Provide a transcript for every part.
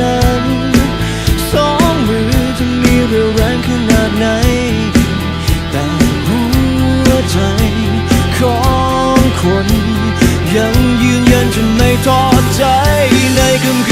นั้น สองมือจะมีเรี่ยวแรงขนาดไหน แต่หัวใจของคน ยังยืนยันจะไม่ท้อใจในคำ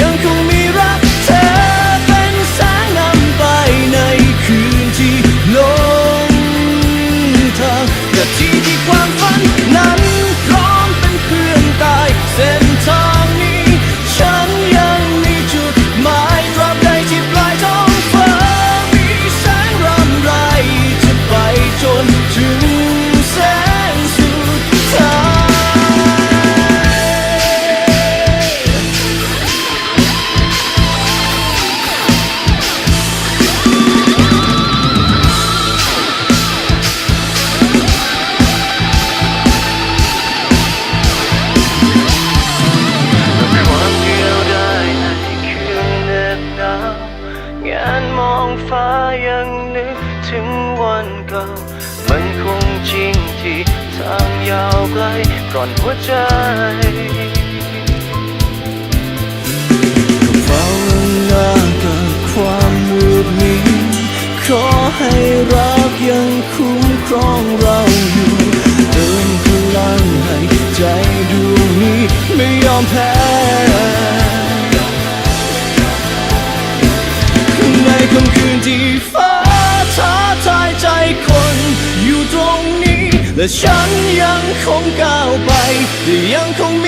ยังคงมีรักเธอเป็นแสงนำไปในคืนที่ลงทางแต่ที่ที่ความฝันนั้นพร้อมเป็นเพื่อนตายเส้นทาง มันคงจริงที่ทางยาวไกลก่อนหัวใจเฝ้าหน้ากับความมืดมิดขอให้รักยังคุ้มครองเราอยู่เติมพลังให้ใจดวงนี้ไม่ยอมแพ้ในค่ำคืนที่ฟ้า ฉันยังคงก้าวไปและยังคงมี